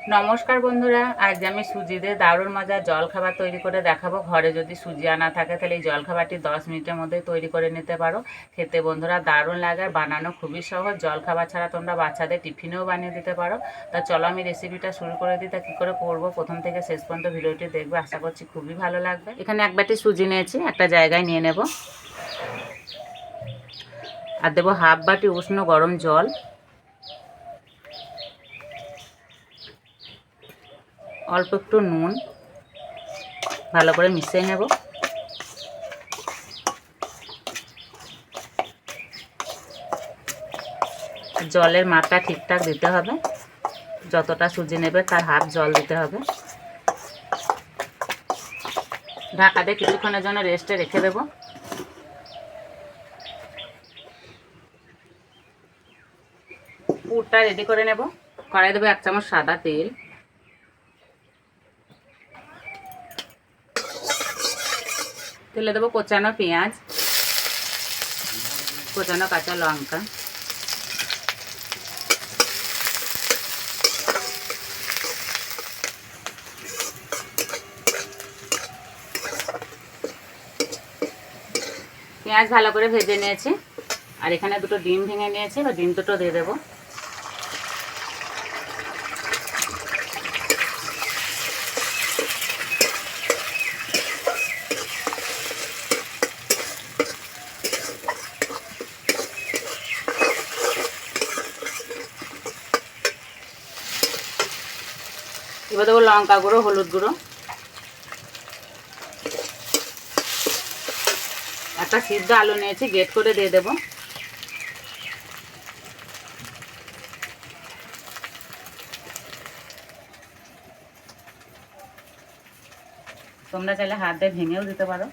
নমস্কার বন্ধুরা, আজ আমি সুজি দিয়ে দারুণ মজার জলখাবার তৈরি করে দেখাবো। ঘরে যদি সুজি আনা থাকে, তাহলে এই জলখাবারটি দশ মিনিটের মধ্যে তৈরি করে নিতে পারো। খেতে বন্ধুরা দারুণ লাগে বানানো খুবই সহজ। জলখাবার ছাড়া তোমরা বাচ্চাদের টিফিনেও বানিয়ে দিতে পারো। তা চলো আমি রেসিপিটা শুরু করে দিই। তা কী করে করব? প্রথম থেকে শেষ পর্যন্ত ভিডিওটি দেখবে। আশা করছি খুবই ভালো লাগবে। এখানে এক বাটি সুজি নিয়েছি, একটা জায়গায় নিয়ে নেব। আর দেবো হাফ বাটি উষ্ণ গরম জল। অল্প একটু নুন ভালো করে মিশিয়ে নেব। জলের মাত্রা ঠিকঠাক দিতে হবে। যতটা সুজি নেবে তার হাফ জল দিতে হবে। ঢাকা দিয়ে কিছুক্ষণের জন্য রেস্টে রেখে দেব। পুরটা রেডি করে নেব। কড়াই দেবো এক চামচ সাদা তেল। তেলে দেবো কোচানো পেঁয়াজ, কোচানো কাঁচা লঙ্কা। পেঁয়াজ ভালো করে ভেজে নিয়েছি। আর এখানে দুটো ডিম ভেঙে নিয়েছি বা ডিম দুটো দিয়ে দেবো। এবার দেবো লঙ্কা গুঁড়ো, হলুদ গুঁড়ো। একটা সিদ্ধ আলু নিয়েছি গেট করে দিয়ে দেবো। তোমরা চাইলে হাত দিয়ে ভেঙেও দিতে পারো।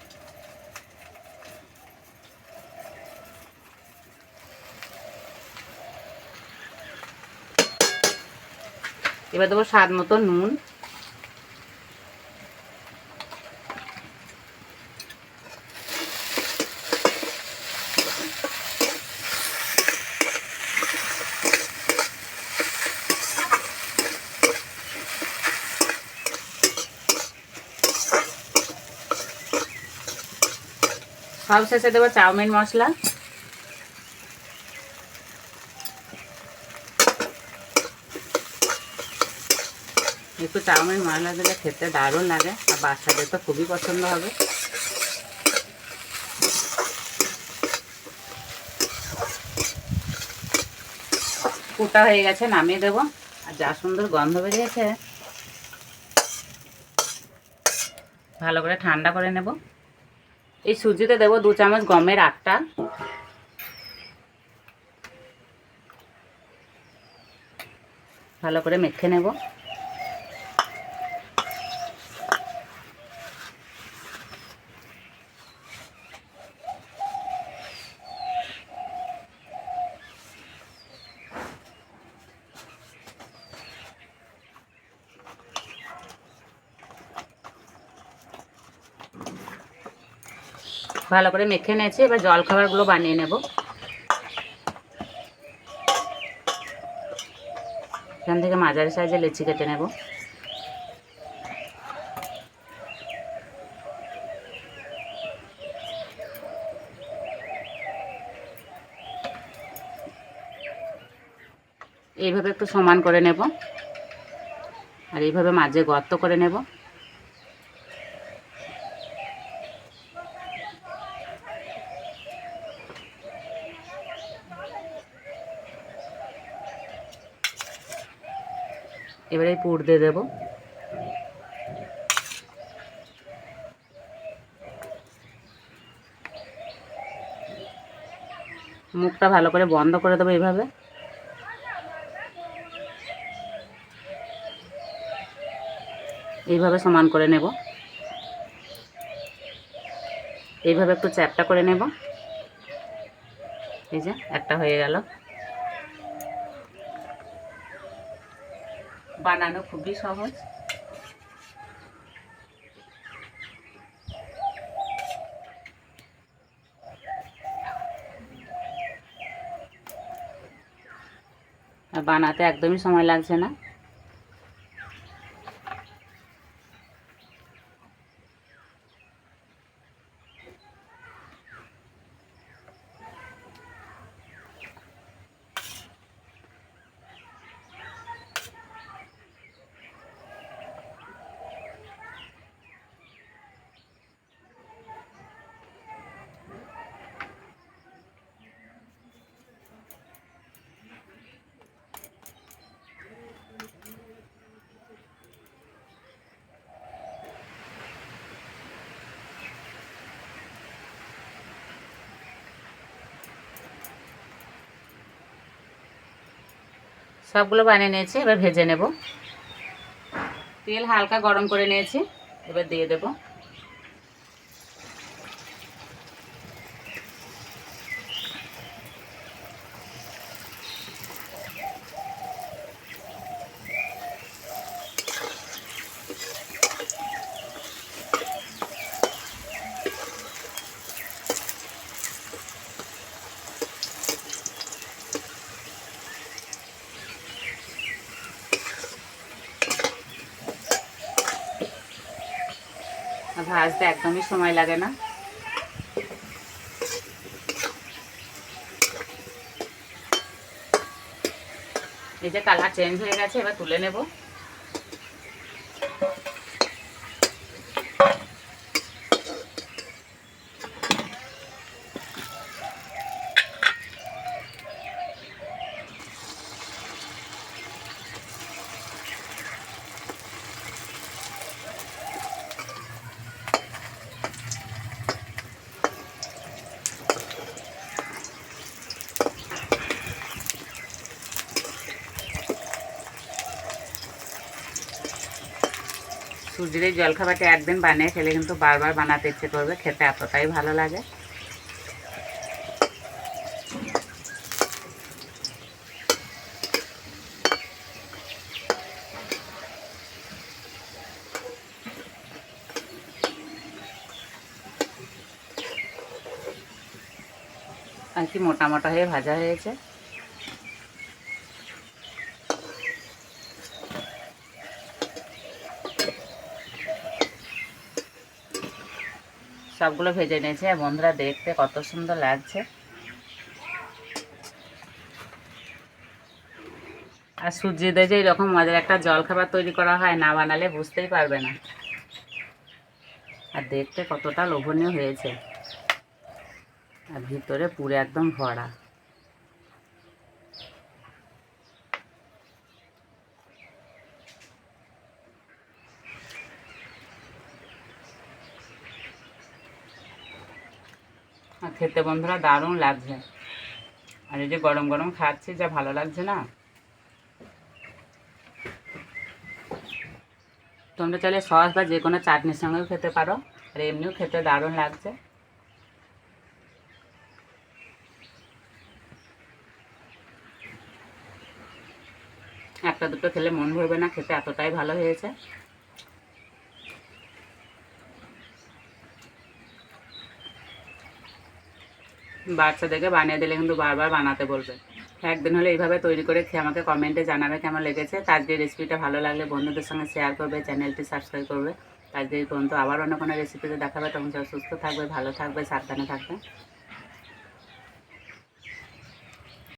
এবার দেবো স্বাদ মতো নুন। সব শেষে দেবো চাউমিন মশলা। একটু চাউমিন মশলা দিলে খেতে দারুণ লাগে, আর বাচ্চাদের তো খুবই পছন্দ হবে। কুটা হয়ে গেছে, নামিয়ে দেবো, আর যা সুন্দর গন্ধ বেরিয়েছে, ভালো করে ঠান্ডা করে নেব। এই সুজিতে দেবো দু চামচ গমের আটটা। ভালো করে মেখে নেব। ভালো করে মেখে নিয়েছি, এবার জল খাবারগুলো বানিয়ে নেব। এখান থেকে মাঝারি সাইজে লেচি কেটে নেব। এইভাবে একটু সমান করে নেব। আর এইভাবে মাঝে গর্ত করে নেব। এবারে পুর দিয়ে দেবো। মুখটা ভালো করে বন্ধ করে দেবো এইভাবে। এইভাবে সমান করে নেব। এইভাবে একটু চ্যাপটা করে নেব। এই যে, একটা হয়ে গেল। বানানো খুবই সহজ। বানাতে একদমই সময় লাগছে না। সবগুলো বানিয়ে নিয়েছি এবার ভেজে নেব। তেল হালকা গরম করে নিয়েছি এবার দিয়ে দেব। ভাজতে একদমই সময় লাগে না। এই যে কালার চেঞ্জ হয়ে গেছে এবার তুলে নেব। সুজির এই জলখাবারটা একদিন বানিয়ে খেলে কিন্তু বারবার বানাতে ইচ্ছে করবে, খেতে এতটাই ভালো লাগে। আর কি মোটা মোটা হয়ে ভাজা হয়েছে। সবগুলো ভেজে নিয়েছে। বন্ধুরা, দেখতে কত সুন্দর লাগছে। আর সূর্যদের যে এরকম মজার একটা জলখাবার তৈরি করা হয়, না বানালে বুঝতেই পারবে না। আর দেখতে কতটা লোভনীয় হয়েছে। আর ভিতরে পুরো একদম ভরা। খেতে বন্ধুরা দারুণ লাগছে। আর এই যে গরম গরম খাচ্ছি, যা ভালো লাগছে না? তোমরা চাইলে সস বা যে কোনো চাটনির সঙ্গেও খেতে পারো, আর এমনিও খেতে দারুণ লাগছে। একটা দুটো খেলে মন ভরবে না, খেতে এতটাই ভালো হয়েছে। বাচ্চাদেরকে বানিয়ে দিলে কিন্তু বারবার বানাতে বলবে। একদিন হলে এইভাবে তৈরি করে খেয়ে আমাকে কমেন্টে জানাবে কেমন লেগেছে। তার আজকে রেসিপিটা ভালো লাগলে বন্ধুদের সঙ্গে শেয়ার করবে চ্যানেলটি সাবস্ক্রাইব করবে। আজকে এই পর্যন্ত আবার অন্য কোনো রেসিপিতে দেখাবে, তখন সুস্থ থাকবে, ভালো থাকবে, সাবধানে থাকবে।